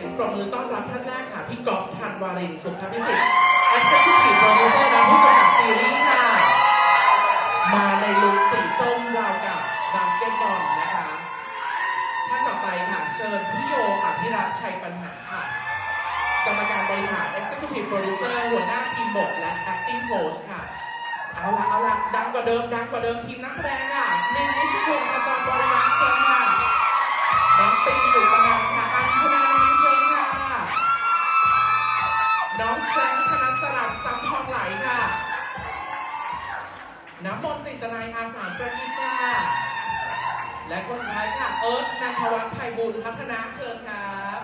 สียงปรบมือต้อนรับท่านแรกค่ะ พี่ก๊อฟธันวารินทร์สุขพิสิทธิ์ Executive Producer และผู้กำกับซีรีส์ค่ะ มาในลุคสีส้มราวกับบาสเกตบอลนะคะ ท่านต่อไปค่ะ เชิญพี่โยอภิรัตน์ชัยปัญหาค่ะ กรรมการบริหาร Executive Producer หัวหน้าทีมบทและ Acting Coach ค่ะ เอาละเอาละดังกว่าเดิมดังกว่าเดิมทีมนักแสดงค่ะมินนิชวงศ์ขจรบริรักษ์เชิญค่ะน้องปิงอยู่ประนันค่ะอัญชนานันท์เชิญค่ะ น้องแฟรงค์ธนสลัดสัมทองไหลค่ะ น้ำมนต์ติตนายอาสาประกิจค่ะ และคนสุดท้ายค่ะ เอิร์ธนันทวัฒน์ไพบุญพัฒนาเชิญครับ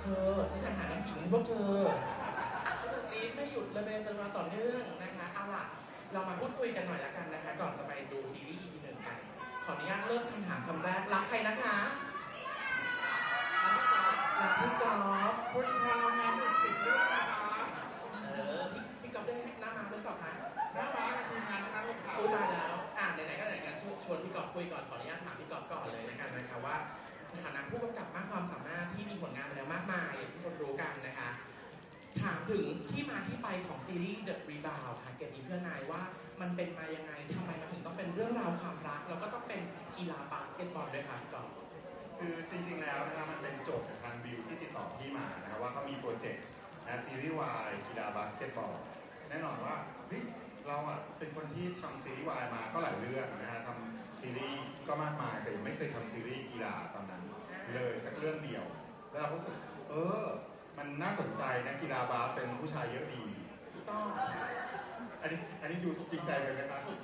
เธอฉันจะหาน้ำหญิงให้พวกเธอรีดไม่หยุดเลยเป็นมาต่อเนื่องนะคะเอาล่ะเรามาพูดคุยกันหน่อยละกันนะคะ ก่อนจะไปดูซีรีส์ EP หนึ่งกันขออนุญาตเริ่มคำถามคำแรกรักใครนะคะ รักพี่กอล์ฟคุณพลังงานดุสิตด้วยนะคะเออพี่พี่กอล์ฟได้หน้ามาเป็นก่อนคะน่ารักกับทีมงานนะคะลูกค้าพูดได้แล้วอ่าไหนๆก็ไหนกันชวนชวนพี่กอล์ฟคุยก่อนขออนุญาตถามพี่กอล์ฟก่อนเลยนะคะนะคะว่าในฐานะผู้กำกับมากความสามารถที่มีผลงานมาแล้วมากมายอย่างที่ทุกคนรู้กันนะคะ ถามถึงที่มาที่ไปของซีรีส์ The Rebound ค่ะเกียรติเพื่อนนายว่ามันเป็นมายังไงทำไมมันถึงต้องเป็นเรื่องราวความรัก แล้วก็ต้องเป็นกีฬาบาสเกตบอลด้วยค่ะพี่กอล์ฟ คือจริงๆแล้วนะครับมันเป็นโจทย์จากทางวิวที่ติดต่อพี่มานะครับว่าเขามีโปรเจกต์นะซีรีส์วายกีฬาบาสเกตบอลแน่นอนว่าเฮ้ยเราอะเป็นคนที่ทำซีรีส์วายมาก็หลายเรื่องนะฮะทำซีรีส์ก็มากมายแต่ยังไม่เคยทำซีรีส์กีฬาตอนนั้น เลยสักเรื่องเดียว แล้วเราก็รู้สึกเออ มันน่าสนใจนะกีฬาบาสเป็นผู้ชายเยอะดีถูกต้องอันนี้อันนี้ดูจริงใจไปกันนะถูก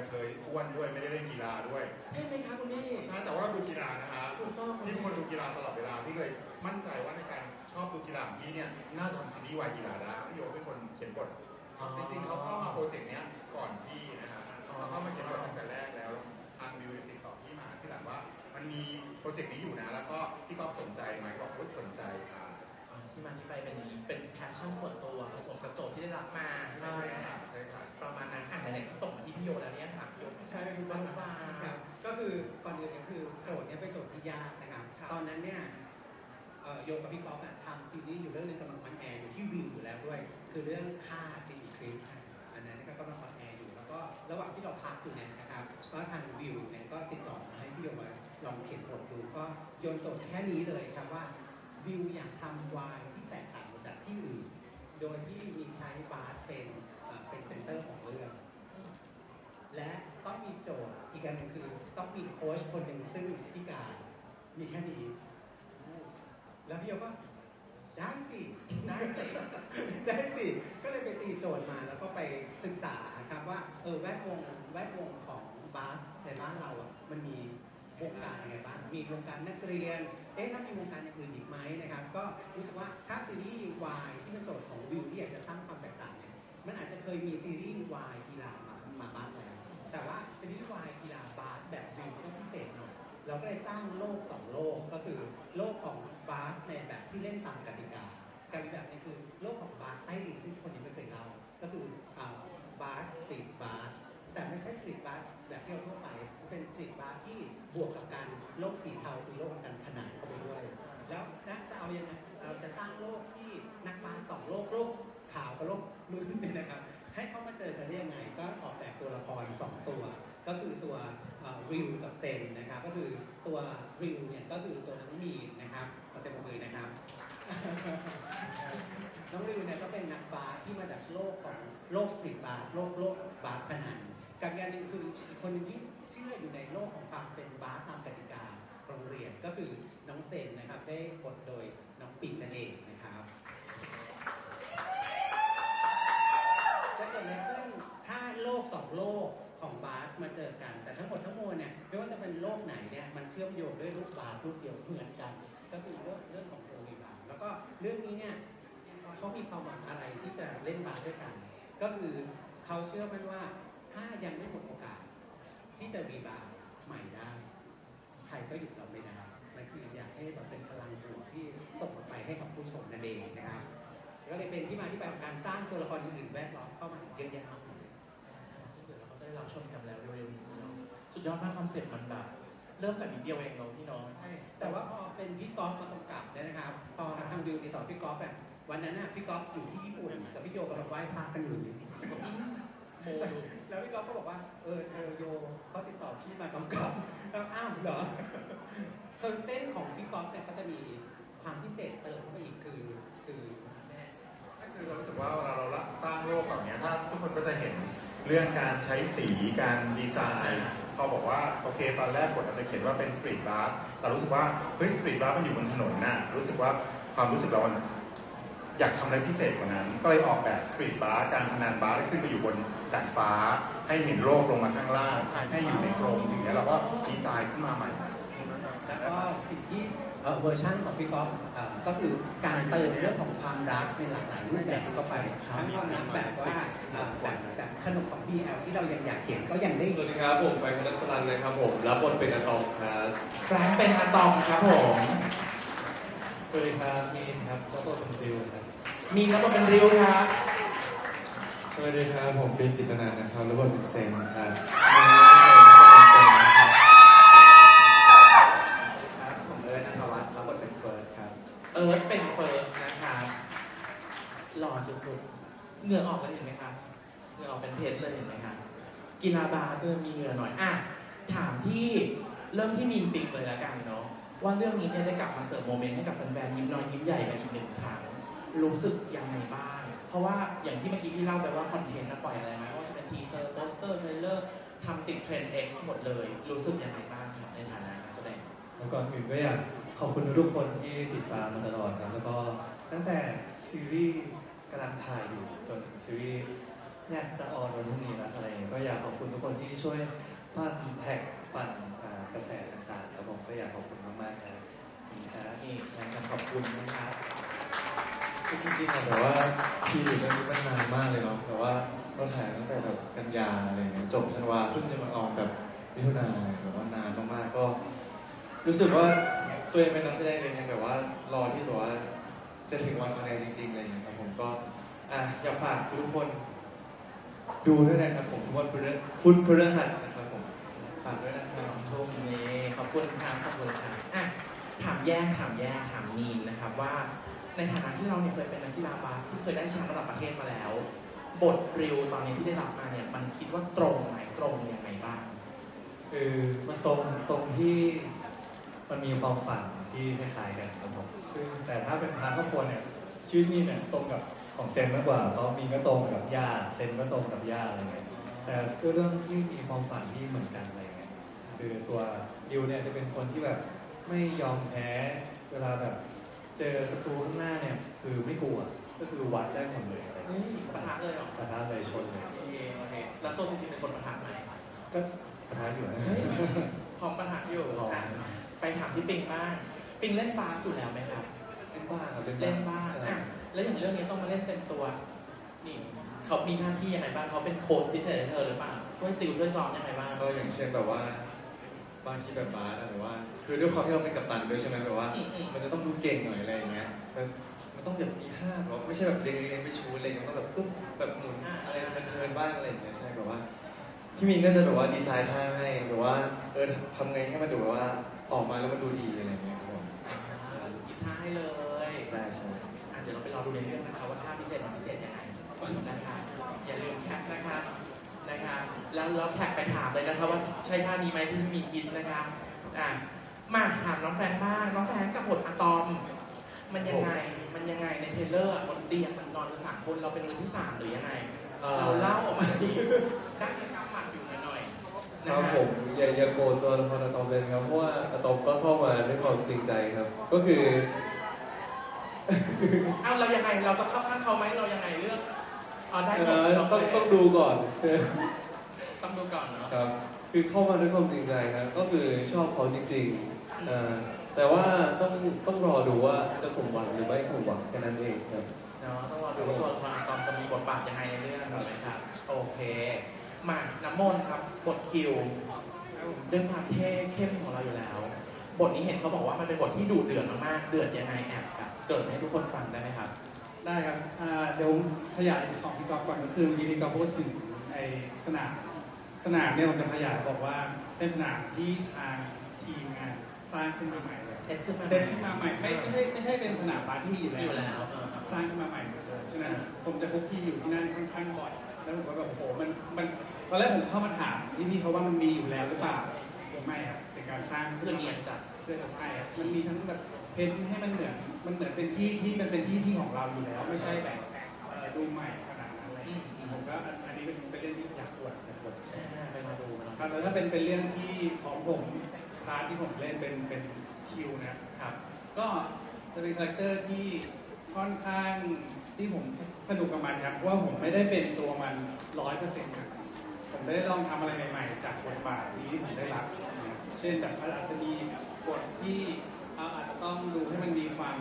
ราเป็นกระเทยอ้วนด้วยไม่ได้เล่นกีฬาด้วยเท่ไหมคะคุณนี่ ใช่แต่ว่าเราดูกีฬานะครับถูกต้องที่เป็นคนดูกีฬาตลอดเวลาที่เลย มั่นใจว่าในการชอบดูกีฬาของพี่เนี่ยน่าจะทำซีรีส์วายกีฬาได้พี่โยเป็นคนเขียนบทจริงๆเขาเข้ามาโปรเจกต์เนี้ยก่อนพี่นะครับเขาเข้ามาเขียนบทตั้งแต่แรกแล้วทางวิวติดต่อพี่มาที่หลังว่า มันมีโปรเจกต์นี้อยู่นะ แล้วก็พี่ก๊อฟสนใจไหมบอกว่าสนใจค่ะ อ่าที่มาที่ไปเป็นอย่างนี้เป็นแพชชั่นส่วนตัวผสมกับโจทย์ที่ได้รับมาใช่ไหมใช่แม่ค่ะใช่ค่ะ ประมาณนั้นอะไหนๆก็ส่ง มาที่พี่โยแล้วเนี่ยถามพี่โยใช่คือบ้าบ้างบ้างครับก็คือก่อนอื่นเนี่ยคือโจทย์เนี่ยเป็นโจทย์ที่ยากนะครับครับ ตอนนั้นเนี่ยเอ่อโยกับพี่ก๊อฟอะทำซีรีส์อยู่เรื่องหนึงกำลังออนแอร์อยู่ที่วิวอยู่แล้วด้วย คือเรื่องค่าตีคลิปอันนั้นก็กำลังออนแอร์อยู่แล้วก็ระหว่างที่เราพักอยู่เนี่ยนะครับก็ทางวิวเนี่ยก็ติดต่อมาให้พี่โยมาลองเขียนบทดูก็โยนโจทย์แค่นี้เลยครับว่าวิวอยากทำวายที่แตกต่างจากที่อื่น โดยที่มีใช้บาสเป็นเอ่อเป็นเซนเตอร์ของเรื่อง และต้องมีโจทย์อีกอันหนึงคือ ต้องมีโค้ชคนหนึ่งซึ่งพิการมีแค่นี้ แล้วพี่โยก็ได้สิได้สิได้สิก็เลยไปตีโจทย์มาแล้วก็ไปศึกษาครับว่าเออแวดวงแวดวงของบาสในบ้านเราอะมันมีวงการยังไงบ้าง มีวงการนักเรียน เอ๊ะแล้วมีวงการอย่างอื่นอีกไหมนะครับ ก็รู้สึกว่าถ้าซีรีส์วายที่เป็นโจทย์ของวิวที่อยากจะสร้างความแตกต่างเนี่ย มันอาจจะเคยมีซีรีส์วายกีฬามามาบ้างแล้ว แต่ว่าซีรีส์วายกีฬาบาสแบบวิวต้องพิเศษหน่อยเราก็เลยสร้างโลกสองโลกก็คือโลกของบาสในแบบที่เล่นตามกติกากับอีกแบบนึงคือโลกของบาสใต้ดินที่คนยังไม่เคยเล่าก็คือบาสสตรีทบาสแต่ไม่ใช่สตรีทบาสแบบที่เราทั่วไป เป็นสตรีทบาสที่บวกกับการโลกสีเทาคือโลกของการพนันเข้าไปด้วย แล้วนะจะเอายังไงเราจะตั้งโลกที่นักบาสสองโลกโลกขาวกับโลกมืดเนี่ยนะครับ ให้เขามาเจอกันได้ยังไงก็ออกแบบตัวละครสองตัว ก็คือตัวริวกับเซนนะครับก็คือตัวริวเนี่ยก็คือตัวน้องมีนนะครับขอเต็มมือนะครับ น้องริวเนี่ยก็เป็นนักบาสที่มาจากโลกของโลกสตรีทบาสโลกโลกบาสพนันกับอย่างหนึ่งคืออีกคนหนึงที่เชื่ออยู่ในโลกของความเป็นบาสตามกติกาโรงเรียนก็คือน้องเซนนะครับได้บทโดยน้องปิ่นนั่นเองนะครับ จะเกิดอะไรขึ้นถ้าโลกสองโลกของบาสมาเจอกัน แต่ทั้งหมดทั้งมวลเนี่ยไม่ว่าจะเป็นโลกไหนเนี่ย มโยงด้วยลูกบาสลูกเดียวเหมือนกัน ก็คือเรื่องเรื่องของโรงรีบาร์แล้วก็เรื่องนี้เนี่ยเขามีความหวังอะไรที่จะเล่นบาสด้วยกัน ก็คือเขาเชื่อมั่นว่าถ้ายังไม่หมดโอกาส ที่จะรีบาใหม่ได้ใครก็หยุดเราไม่ได้มันคืออยากให้แบบเป็นพลังบวกที่ส่งออกไปให้กับผู้ชมนั่นะครับก็เลยเป็นที่มาที่ไปของการสร้างตัวละครอื่นๆแวดล้อมเข้ามาอีกเยอะแยะมากมายซึ่งเดี๋ยวเราก็จะได้รับชมกันแล้วเร็วๆนี้เนาะสุดยอดมากคอนเซ็ปต์มันแบบ เริ่มจากนิดเดียวเองเนาะพี่น้อง ใช่แต่ว่าพอเป็นพี่ก๊อฟมากำกับเนี่ยนะครับพอทางดิวติดต่อพี่ก๊อฟแบบวันนั้นน่ะพี่ก๊อฟอยู่ที่ญี่ปุ่นกับพี่โยกำลังไหว้พระกันอยู่โมดูแล้วพี่ก๊อฟก็บอกว่าเออเธอโยเขาติดต่อพี่มากำกับแล้วอ้าวเหรอคือเส้นของพี่ก๊อฟเนี่ยก็จะมีความพิเศษเติมเข้าไปอีกคือคือแม่ ก็คือเรารู้สึกว่าเวลาเราสร้างโลกแบบเนี้ยถ้าทุกคนก็จะเห็นเรื่องการใช้สีการดีไซน์ เขาบอกว่าโอเค ตอนแรกกฎอาจจะเขียนว่าเป็นสตรีทบาร์แต่รู้สึกว่าเฮ้ยสตรีทบาร์มันอยู่บนถนนน่ะรู้สึกว่าความรู้สึกเราอยากทำอะไรพิเศษกว่านั้น ก็เลยออกแบบสตรีทบาร์การพนันบาร์ให้ขึ้นไปอยู่บนดาดฟ้า ให้เห็นโลกลงมาข้างล่างให้อยู่ในกรงสิ่งนี้เราก็ดีไซน์ขึ้นมาใหม่ แล้วก็สิ่งที่ เอ่อเวอร์ชันของพี่ก๊อฟเอ่อก็คือการเติมเรื่องของความรักในหลากหลายรูปแบบเข้าไปทั้งความรักแบบว่าเอ่อแบบแบบขนมของ BL ที่เรายังอยากเห็นก็ยังได้สเห็วันสดีครับผมไฟพนัสรันนะครับผมรับบทเป็นอะตอมครับแฟรงค์เป็นอะตอมครับผมสวัสดีครับมีนครับรับบทเป็นดิวครับมีแล้วก็เป็นริวครับสวัสดีครับผมเป็นกิตนันนะครับรับบทเป็นเซนครับครับ เอิร์ธเป็นเฟิร์สนะครับหล่อสุดๆ เหงื่อออกแล้วเห็นไหมครับเหงื่อออกเป็นเพชรเลยเห็นไหมครับกีฬาบาสเออมีเหงื่อหน่อยอะถามที่เริ่มที่มีมปิงเลยละกันเนาะว่าเรื่องนี้เนี่ยได้กลับมาเสิร์ฟโมเมนต์ให้กับแฟนๆยิ้มน้อยยิ้มใหญ่กันอีกหนึ่งครั้งรู้สึกยังไงบ้าง เพราะว่าอย่างที่เมื่อกี้พี่เล่าไปว่าคอนเทนต์นะปล่อยอะไรมาว่าจะเป็นทีเซอร์โปสเตอร์เทรลเลอร์ทำติดเทรนด์ X หมดเลย รู้สึกยังไงบ้างครับในฐานะนักแสดงแล้วก่อนอื่นก็อยาก ขอบคุณทุกคนที่ติดตามมาตลอดครับ แล้วก็ตั้งแต่ซีรีส์กำลังถ่ายอยู่จนซีรีส์เนี่ยจะออนวันพรุ่งนี้แล้วอะไรอย่างเงี้ยก็อยากขอบคุณทุกคนที่ช่วยปั่นแท็กปั่นอ่ากระแสต่างๆครับผมก็อยากขอบคุณมากๆครับขอบคุณครับนี่งาการขอบคุณนะครับจริงๆอะแต่ว่าพีเรียดเรื่องนี้มันนานมากเลยเนาะแต่ว่าเราถ่ายตั้งแต่แบบกันยาอะไรเงี้ยจบธันวาเพิ่งจะมาออนแบบมิถุนาแบบว่านานมากๆก็ รู้สึกว่า ตัวเองเป็นนักแสดงเองยังแบบว่ารอที่แบบว่าจะถึงวันคะแนนจริงๆอะไรอย่างเงี้ยครับผมก็อะอยากฝากทุกคน ดูด้วยนะครับผมทุกวันพฤหัสพุธพฤหัสนะครับผมฝากด้วยนะครับ ทุ่มนี้ขอบคุณครับขอบคุณครับอะถามแย่งถามแย่งถามนีนนะครับว่า ในฐานะที่เราเนี่ยเคยเป็นนักกีฬาบาสที่เคยได้แชมป์ระดับประเทศมาแล้ว บทริวตอนนี้ที่ได้รับมาเนี่ยมันคิดว่าตรงไหมตรงยังไงบ้าง คือมันตรงตรงที่ มันมีความฝันที่คล้ายๆกันครับผมซึ่งแต่ถ้าเป็นพาร์ทครอบครัวเนี่ยชีวิตมีนเนี่ยตรงกับของเซนมากกว่าเพราะมีนก็ตรงกับย่าเซนก็ตรงกับย่าอะไรเงี้ยแต่คือเรื่องที่มีความฝันที่เหมือนกันอะไรเงี้ยคือตัวดิวเนี่ยจะเป็นคนที่แบบไม่ยอมแพ้เวลาแบบ เจอศัตรูข้างหน้าเนี่ยคือไม่กลัวก็คือวัดได้หมดเลยอะไรเฮ้เงี้ยยปะทะเลยเหรอปะทะเลยชนเลยโอเคโอเคแล้วตัวจริงๆเป็นคนปะทะไหมก็ปะทะอยู่นะเฮ้ยพร้อมปะทะอยู่พร้อมอะ ไปถามพี่ปิงบ้างปิงเล่นบาสอยู่แล้วไหมครับเป็นบ้าครับเป็นเล่นบ้างใช่อะแล้วอย่างเรื่องนี้ต้องมาเล่นเป็นตัวนี่เขามีหน้าที่ยังไงบ้างเขาเป็นโค้ชพิเศษให้เธอหรือเปล่าช่วยติวช่วยสอนยังไงบ้างก็อย่างเช่นแบบว่าบางทีแบบบาสอะแบบว่า คือด้วยความที่เราเป็นกัปตันด้วยใช่ไหมแบบว่าอืมอืมมันจะต้องดูเก่งหน่อยอะไรอย่างเงี้ยมันมันต้องแบบมีห้าแบบว่าไม่ใช่แบบเรียงเรียงไม่ชูอะไรอย่างเงี้ยมันต้องแบบปุ๊บแบบหมุนอะไรมันเทินบ้างอะไรอย่างเงี้ยใช่แบบว่าพี่มีนก็จะแบบว่าดีไซน์ท่าให้แบบว่าเออทำไงให้มันดูแบบว่า ออกมาแล้วมันดูดีอะไรอย่างเงี้ยครับผมคิดท่าให้เลยใช่ใช่อะเดี๋ยวเราไปรอดูในเรื่องนะคะว่าท่าพิเศษมันพิเศษยังไงนะคะอย่าลืมแคปนะคะนะคะแล้วแล้วแท็กไปถามเลยนะคะว่าใช่ท่านี้ไหมที่มีคิดนะคะอะมาถามน้องแฟนบ้างน้องแฟนกับบทอะตอม มันยังไงมันยังไงในเทรลเลอร์อะบนเตียงมันนอนกันสามคนเราเป็นมือที่สามหรือยังไง เราเล่าออกมาดีได้ยังกำหมัดอยู่หน่อยๆ คนะรับฮะผมอย่าอย่าโกรธตัวละครอะตอมเลยนะครับ เพราะว่าอะตอมก็เข้ามาด้วยความจริงใจครับ ก็คือ เอาเรายังไงเราจะเข้าข้างเขาไหมเรายังไงเรื่องอ๋อได้หมเอ่ดอเราต้องต้องดูก่อน ต้องดูก่อนเนาะ ครับ คือเข้ามาด้วยความจริงใจครับ ก็คือชอบเขาจริงๆเอ่อแต่ว่าต้องต้องรอดูว่าจะสมหวังหรือไม่สมหวังแค่นั้นเองครับ เนาะต้องรอดูว่าตัวละครอะตอมจะมีบทบาทยังไงในเรื่องถูกไหมครับโอเค มาน้ำมนต์ครับบทคิวด้วยความเท่เข้มของเราอยู่แล้ว บทนี้เห็นเขาบอกว่ามันเป็นบทที่ดุเดือดมากๆเดือดยังไงแอบแบบเกริดให้ทุกคนฟังได้ไหมครับ ได้ครับอ่าเดี๋ยวขยายของพี่กอฟก่อนก็คือเมื่อกี้พี่กอฟพูดถึงไอสนามสนามเนี่ยผมจะขยายบอกว่าเป็นสนามที่ทางทีมงานสร้างขึ้นมาใหม่เลยเซ็ตขึ้นมาเซตขึ้นมาใหม่ไม่ไม่ใช่ไม่ใช่เป็นสนามบาสที่มีอยู่อยู่แล้วแล้วเออครับสร้างขึ้นมาใหม่หมดเลยฉะนั้นผมจะคุกคีอยู่ที่นั่นค่อนข้างบ่อย แล้วผมก็แบบโอ้โหมันมันตอนแรกผมเข้ามาถามพี่พี่เขาว่ามันมีอยู่แล้วหรือเปล่าผมไม่ครับเป็นการสร้างคืขึ้อนมาเนีใหยม่นจัดเพื่อจะใช่ครับมันมีทั้งแบบเพ้นท์ให้มันเหมือนมันเหมือนเป็นที่ที่มันเป็นที่ที่ของเราอยู่แล้ว ไม่ใช่แบบเอ่อดูใหม่ขนาดนั้นอะไรอย่างเงี้ยอืมผมก็อันอันนี้เป็นเป็นเรื่องที่อยากอวดอยากอวดอ่าไปมาดูมาครับแล้วถ้าเป็นเป็นเรื่องที่ของผมพาร์ทที่ผมเล่นเป็นเป็นคิวนะครับ ก็จะเป็นคาแรคเตอร์ที่ค่อนข้าง ที่ผมสนุกกับมันครับเพราะว่าผมไม่ได้เป็นตัวมันร้อยเปอร์เซ็นต์ครับผมได้ลองทำอะไรใหม่ ๆ จากบทบาทนี้ที่ผมได้รับนะครับเช่นแบบอาจจะมีบทที่เอาอาจจะต้องดูให้มันมีความ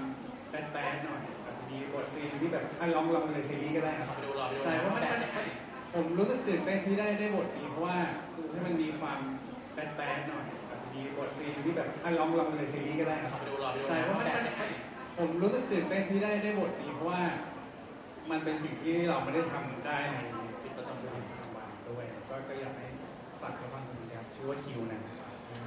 แบนๆหน่อยอาจจะมีบทซีนที่แบบถ้าลองลองในซีรีส์ก็ได้ครับไปดูรอไปดูใช่เพราะมันแบมันบไหนผมรู้สึกตื่นเต้นที่ได้ได้บทนี้เพราะว่าดูให้มันมีความแบนๆหน่อยอาจจะมีบทซีนที่แบบถ้าลองลองในซีรีส์ก็ได้ครับไปดูรอไปดูใช่เพราะมันแบบมันไหนผมรู้สึกตื่นเต้นที่ได้ได้บทนี้เพราะว่า มันเป็นสิ่งที่เราไม่ได้ทำได้ในชีวิตประจำวันประจำวันด้วยก็ก็อยากให้ฝากไว้ฟังตรงนี้ครับชื่อว่าคิวนะ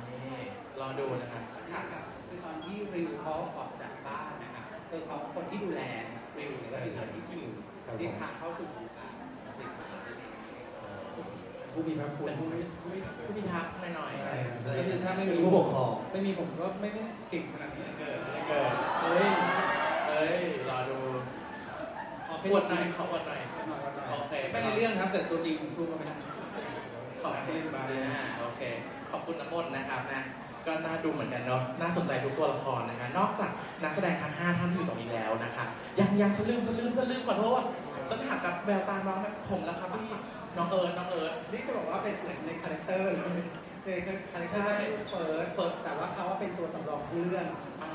นี่รอดูนะครับค่ะครับคือตอนที่ริวเขาออกจากบ้านนะครับคือเขาคนที่ดูแลริวเนี่ยก็คือพี่คิวครับผมที่พาเข้าสู่วงการสิบปีผู้มีพระคุณเป็นผู้มีผู้พิทักษ์หน่อยๆใช่ครับเลยก็คือถ้าไม่เป็นมีผู้ปกครองไม่มีผมก็ไม่ได้เก่งขนาดนี้เกิดเกิด เฮ้ยเฮ้ยรอดู ขอขวดหน่อยขอขวดหน่อยโอเคไม่ในเรื่องครับ แต่ตัวจริงผมสู้เขาไม่ได้ขอบคุณอ่าโอเค ขอบคุณน้ำมนต์นะครับนะ ก็น่าดูเหมือนกันเนาะ น่าสนใจทุกตัวละครนะคะ นอกจากนักแสดงทั้ง 5 ท่านที่อยู่ตรงนี้แล้วนะคะ ยังยังฉันลืมฉันลืมฉันลืมขอโทษฉันหักกับแววตาน้องนะผมแล้วครับพี่ น้องเอิร์ธน้องเอิร์ธนี่จะบอกว่าเป็นเหมือนในคาแรคเตอร์เลยในคาแรคเตอร์ชื่อเฟิร์สเฟิร์สแต่ว่าเขาว่าเป็นตัวสำรองของเรื่อง อ่า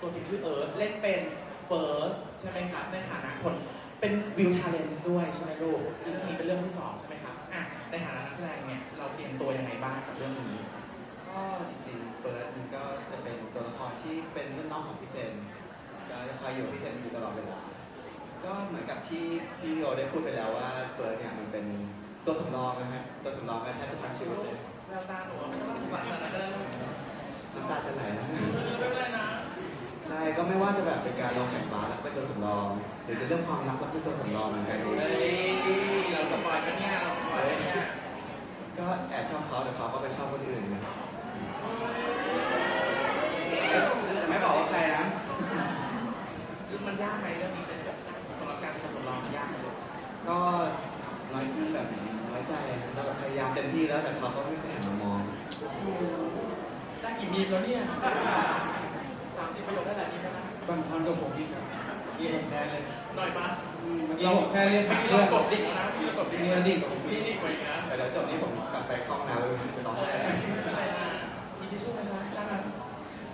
ตัวจริงชื่อเอิร์ธเล่นเป็น เฟิร์สใช่ไหมครับในฐานะคนเป็นวิวทาเลนส์ด้วยใช่ไหมลูกเรื่องนี้เป็นเรื่องที่สองใช่ไหมครับอะในฐานะนักแสดงเนี่ยเราเตรียมตัวยังไงบ้างกับเรื่องนี้ก็จริงๆเฟิร์สมันก็จะเป็นตัวละครที่เป็นรุ่นน้องของพี่เซนก็จะคอยอยู่กับพี่เซนอยู่ตลอดเวลา ก็เหมือนกับที่พี่โยได้พูดไปแล้วว่าเฟิร์สเนี่ยมันเป็นตัวสำรองนะฮะตัวสำรองกันแทบจะทั้งชีวิตเลยแววตาหนูไม่ต้องสงสารขนาดนั้นก็ได้ลูกน้ำตาจะไหลนะไม่เป็นไรนะ ใช่ก็ไม่ว่าจะแบบเป็นการลงแข่งบาสแล้วเป็นตัวสำรองหรือจะเรื่องความรักแล้วเป็นตัวสำรองเหมือนกันเฮ้ยเราสปอยกันเนี่ยเราสปอยกันเนี่ยก็แอบชอบเขาแต่เขาก็ไปชอบคนอื่นนะแต่ไม่บอกว่าใครนะมันยากไหมเรื่องนี้เป็นแบบสำหรับการเป็นสำรองยากไหมลูกก็น้อยแบบน้อยใจเราแบบพยายามเต็มที่แล้วแต่เขาก็ไม่เคยหันมามองได้กี่มีมแล้วเนี่ยสามสิบประโยคได้หลายมีมแล้วนะบางคนกับผมที่แบบที่ผมแพ้เลยหน่อยปะอืมเมื่อกี้ผมแค่เรียกเมื่อกี้เรากดดิ่งแล้วนะเมื่อกี้เรากดดิ่งนี่เราดิ่งกว่าผมนี่ดิ่งกว่าอีกนะแต่เดี๋ยวจบนี้ผมกลับไปเข้าห้องน้ำแล้วจะร้องไห้ไม่เป็นไรนะมีทิชชู่ไหมจ๊ะด้านนั้น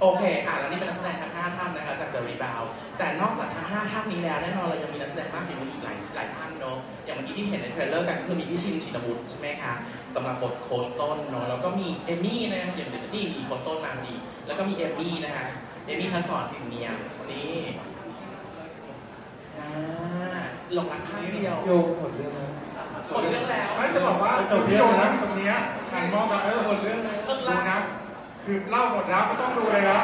โอเค อะ แล้วนี่เป็นนักแสดงทั้ง5ท่านนะคะจาก The Rebound แต่นอกจากทั้ง5ท่านนี้แล้วแน่นอนเรายังมีนักแสดงมากฝีมืออีกหลายหลายท่านเนาะ อย่างเมื่อกี้ที่เห็นในเทรลเลอร์กันก็คือมีพี่ชินชินวุฒิใช่ไหมคะสำหรับบทโค้ชต้นเนาะ แล้วก็มีเอมมี่นะอย่างนี่โค้ชต้นมาพอดี แล้วก็มีเอมมี่นะคะเอมมี่ทัศสอนถึงเนียมนี่อ่าหลงรักข้างเดียวโยงหมดเรื่องแล้วหมดเรื่องแล้ว ไม่จะบอกว่าจุดที่โยนนะตรงเนี้ยหันมองกันเออหมดเรื่องเลยเลิกดูลากนะคือเล่าหมดแล้วไม่ต้องดูเลยนะ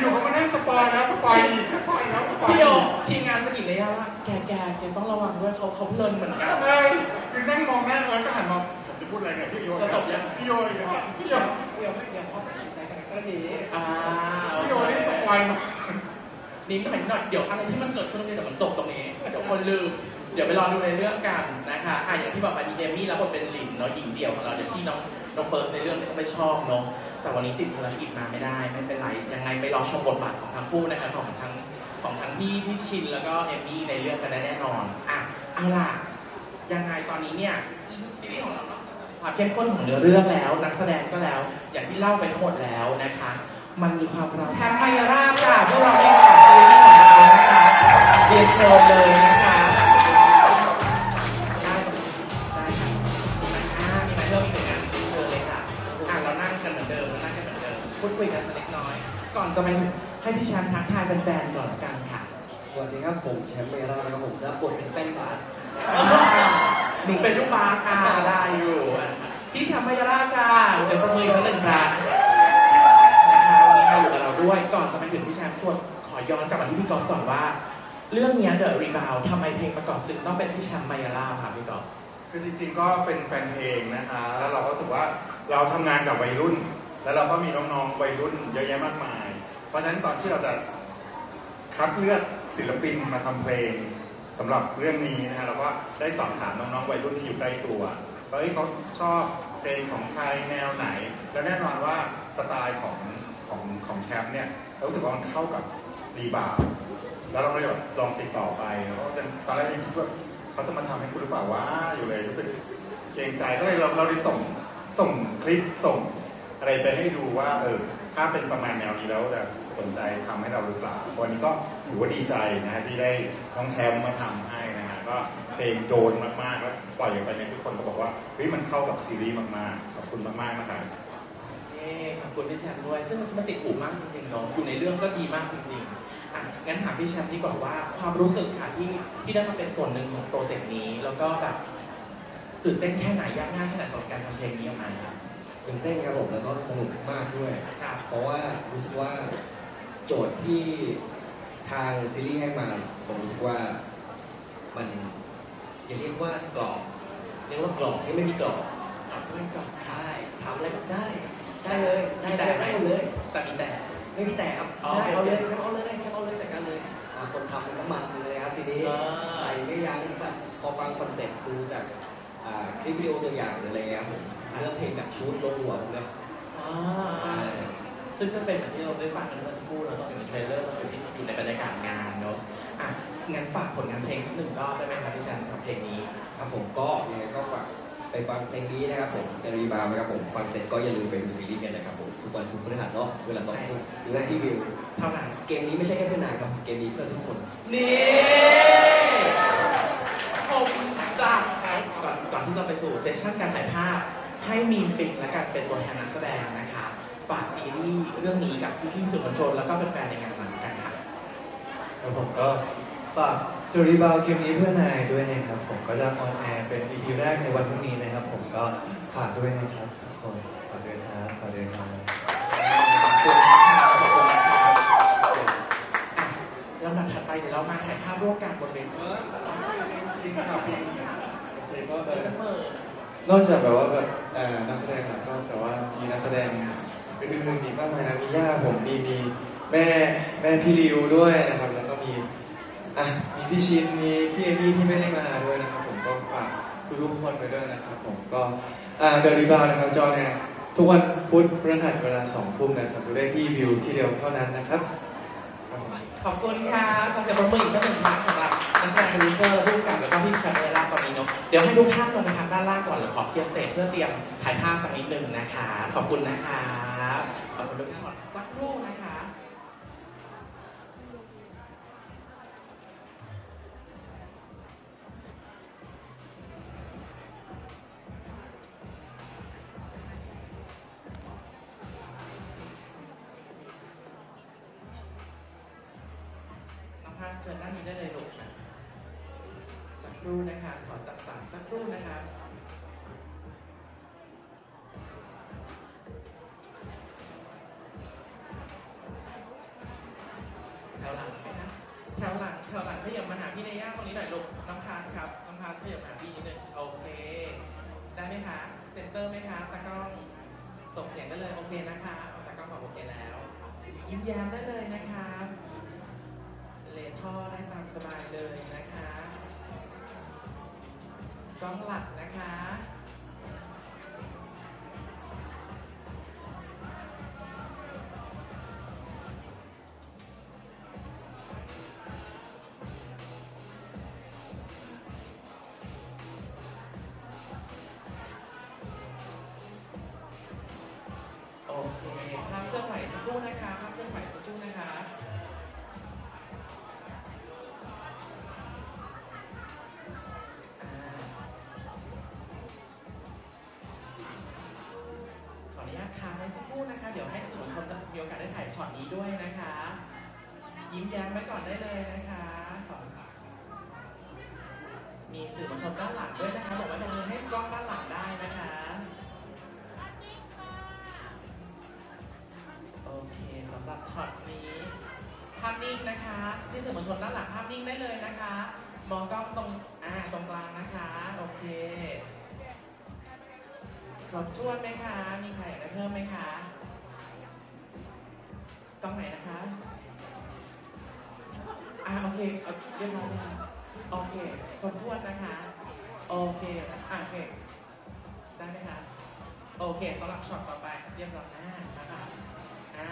อยู่ๆเขามาให้สปอยแล้วสปอยอีกสปอยแล้วสปอยพี่อีโยกทีมงานสะกิดเลยอะว่าแกแกแกต้องระวังด้วยเขาเขาเพลินเหมือนกันเอ้ยคือนั่งมองหน้าเอิร์ธก็หันมองผมจะพูดอะไรเนี่ยพี่โยนจะจบยังพี่โยนอีกแล้วพี่โย เดี๋ยวนเดี๋ยวเดี๋ยวเขาไปในคาแรคเตอร์นี้อ่าโอพี่เคโยนนี่สปอยมานิ้นหน่อยนิดหน่อยเดี๋ยวอะไรที่มันเกิดขึ้นตรงนี้เดี๋ยวมันจบตรงนี้เดี๋ยวคนลืม เดี๋ยวไปรอดูในเรื่องกันนะคะอะอย่างที่บอกไปมีเอมมี่แล้วบทเป็นหลินเนาะหญิงเดี่ยวของเราเดี๋ยวที่น้องน้องเฟิร์สในเรื่องก็ไม่ชอบเนาะแต่วันนี้ติดภารกิจมาไม่ได้ไม่เป็นไรยังไงไปรอชมบทบาทของทั้งคู่นะคะของทั้งของทั้งพี่พี่ชินแล้วก็เอมมี่ในเรื่องกันได้แน่นอนอะเอาล่ะยังไงตอนนี้เนี่ยซีรีส์ของเราเนาะ ความเข้มข้นของเนื้อเรื่องแล้ว นักแสดงก็แล้ว อย่างที่เล่าไปทั้งหมดแล้วนะคะ มันมีความเราแทนไมยราบค่ะผู้เราเองของซีรีส์ของเรานะคะเรียนเชิญเลยนะคะได้ได้ค่ะมีไหมอ่ามีไหมเพิ่มอีกหนึ่งงานเชิญเลยค่ะอ่าเรานั่งกันเหมือนเดิมเรานั่งกันเหมือนเดิมพูดคุยกันสักเล็กน้อย ก่อนจะไปถึงให้พี่แชมป์ทักทายแฟนๆก่อนละกันค่ะ สวัสดีครับผมแชมป์เมรานะครับผมรับบทเป็นแป้นบาส หนูเป็นลูกบาสอ่าได้อยู่พี่แชมป์มายาลาค่ะเสียงปรบมืออีกสักหนึ่งครั้งนะคะวันนี้มาอยู่กับเราด้วยก่อนจะไปถึงพี่แชมป์ชวนขอย้อนกลับมาที่พี่กอล์ฟก่อนว่า เรื่องเนี้เดอะรีบาวทำไมเพลงประกอบจึงต้องเป็นพี่แชมป์มายาลาค่ะพี่กอล์ฟคือจริงๆก็เป็นแฟนเพลงนะคะ แล้วเราก็รู้สึกว่าเราทำงานกับวัยรุ่น แล้วเราก็มีน้องๆวัยรุ่นเยอะแยะมากมาย เพราะฉะนั้นตอนที่เราจะคัดเลือกศิลปินมาทำเพลง สำหรับเรื่องนี้นะฮะเราก็ได้สอบถามน้องๆวัยรุ่นที่อยู่ใกล้ตัวว่าเขาชอบเพลงของใครแนวไหน แล้วแน่นอนว่าสไตล์ของของของแชมป์เนี่ยเรารู้สึกว่ามันเข้ากับรีบาวด์แล้วเราก็เลยแบบลองติดต่อไปแล้วก็ตอนแรกยังคิดว่าเขาจะมาทำให้คุณหรือเปล่าว่าอยู่เลยรู้สึกเกรงใจก็เลยเราเราได้ส่งส่งคลิปส่งอะไรไปให้ดูว่าเออถ้าเป็นประมาณแนวนี้แล้วจะ นใจทำให้เราหรือเปล่าวันนี้ก็ถือว่าดีใจนะฮะที่ได้น้องแชมป์มาทำให้นะฮะก็เพลงโดนมากๆแล้วปล่อยออกไปเนี่ยทุกคนก็บอกว่าเฮ้ยมันเข้ากับซีรีส์มากๆขอบคุณมากๆนะครับเย้ขอบคุณพี่แชมป์ด้วย ซึ่งมันติดหูมากจริงๆเนาะอยู่ในเรื่องก็ดีมากจริงๆอะงั้นถามพี่แชมป์ดีกว่าว่าความรู้สึกค่ะที่ที่ได้มาเป็นส่วนหนึ่งของโปรเจกต์นี้ แล้วก็แบบตื่นเต้นแค่ไหนยากง่ายแค่ไหนสำหรับการทำเพลงนี้ออกมาครับตื่นเต้นครับผมแล้วก็สนุกมากด้วยครับเพราะว่ารู้สึกว่า โจทย์ที่ทางซีรีส์ให้มาผมรู้สึกว่ามันอย่าเรียกว่ากรอบเรียกว่ากรอบที่ไม่มีกรอบเอาเรื่องก่อนใช่ทำอะไรก็ได้ ได้เลยได้ได้ได้หมดเลย แต่มีแต่ไม่มีแต่ครับอ๋อได้โอเคเอาเลยใช้เอาเลยใช้เอาเลยจัดการเลยอ่าคนทำมันก็มันเลยครับทีนี้อ่าใส่ไม่ยั้งแบบพอฟังคอนเซ็ปต์ดูจากอ่าคลิปวิดีโอตัวอย่างหรืออะไรเงี้ยครับผมเรื่องเพลงแบบชูดลงหัวผมเลยอ่า ซึ่งก็เป็นเหมือนที่เราได้ฟังกันเมื่อสักครู่เราต้องอยู่ในเทรลเลอร์ต้องอยู่ที่อยู่ในบรรยากาศงานเนาะอะงั้นฝากผลงานเพลงสักหนึ่งรอบได้ไหมครับพี่แชมป์สำหรับเพลงนี้ ครับผมก็ยังไงก็ฝากไปฟังเพลงนี้นะครับผมในรีบาวนะครับผมฟังเสร็จก็อย่าลืมไปดูซีรีส์กันนะครับผมทุกวันทุกพฤหัสเนาะเวลาสองทุ่มดูได้ที่วิวเท่านั้นเกมนี้ไม่ใช่แค่เพื่อนนายครับเกมนี้เพื่อทุกคนนี่ชมจากก่อนก่อนที่เราไปสู่เซสชั่นการถ่ายภาพให้มีนปิกและกันเป็นตัวแทนนักแสดงนะคะ ฝากซีรีส์เรื่องนี้กับพี่ๆสื่อมวลชนแล้วก็แฟนๆในงานมากันค่ะแล้วผมก็ฝากจูรีบาวเกมนี้เพื่อนายด้วยนะครับ ผมก็จะออนแอร์เป็น EP แรกในวันพรุ่งนี้นะครับ ผมก็ฝากด้วยนะครับทุกคนฝากด้วยครับฝากด้วยครับลำดับถัดไปเดี๋ยวเรามาถ่ายภาพร่วมกันบนเวทีจริงครับพี่โอเคก็แบโดยบเสมอนอกจากแบบว่าแบบเอ่อนักแสดงหลักก็แต่ว่ามีนักแสดง อื่นๆอีกมากมายนะมีย่าผมมีมีแม่แม่พี่ริวด้วยนะครับ แล้วก็มีอะมีพี่ชินมีพี่เอมี่ที่ไม่ได้มาด้วยนะครับ ผมก็ฝากทุกๆคนไปด้วยนะครับ ผมก็อ่าเดลิบานะครับจอเนี่ยทุกวันพุธพฤหัสเวลาสองทุ่มนะครับดูได้ที่วิวที่เดียวเท่านั้นนะครับครับผม ขอบคุณค่ะขอเสียงปรบมืออีกสักหนึ่งครั้งสำหรับนักแสดงโปรดิวเซอร์ผู้กำกับแล้วก็พี่ชมป์เวลาตอนนี้เนาะเดี๋ยวให้ทุกท่านลงไปพักด้านล่างก่อนหรือขอเคลียร์สเตจเพื่อเตรียมถ่ายภาพสักนิดหนึ่งนะคะ ขอบคุณนะคะ ขอบคุณทุกท่านสักครู่นะคะ ขยับมาหาพี่เนย่าตรงนี้หน่อยลูกน้องพาสครับน้องพาสขยับมาหาพี่นิดนึงโอเค ได้ไหมคะเซนเตอร์ไหมคะตากล้องส่งเสียงได้เลยโอเคนะคะเอาตากล้องบอกโอเคแล้ว ยิ้มแย้มได้เลยนะคะเลท่อได้ตามสบายเลยนะคะกล้องหลักนะคะ ภาพเคลื่อนไหวสักครู่นะคะภาพเคลื่อนไหวสักครู่นะคะขออนุญาตค้างไว้สักครู่นะคะ เดี๋ยวให้สื่อมวลชนมีโอกาสได้ถ่ายช็อตนี้ด้วยนะคะ ยิ้มแย้มไว้ก่อนได้เลยนะคะขอบคุณมีสื่อมวลชนด้านหลังด้วยนะคะบอกว่าตรงให้กล้องด้านหลัง ช็อตนี้ภาพนิ่งนะคะที่สื่อมวลชนด้านหลังภาพนิ่งได้เลยนะคะ มองกล้องตรงอ่าตรงกลางนะคะโอเคครบถ้วนไหมคะ มีใครอยากได้เพิ่มไหมคะกล้องไหนนะคะอ่าโอเคเรียบร้อยไหมคะโอเคครบถ้วนนะคะโอเคอ่าโอเคได้ไหมคะโอเคสำหรับช็อตต่อไปเรียบร้อยนะคะอ่า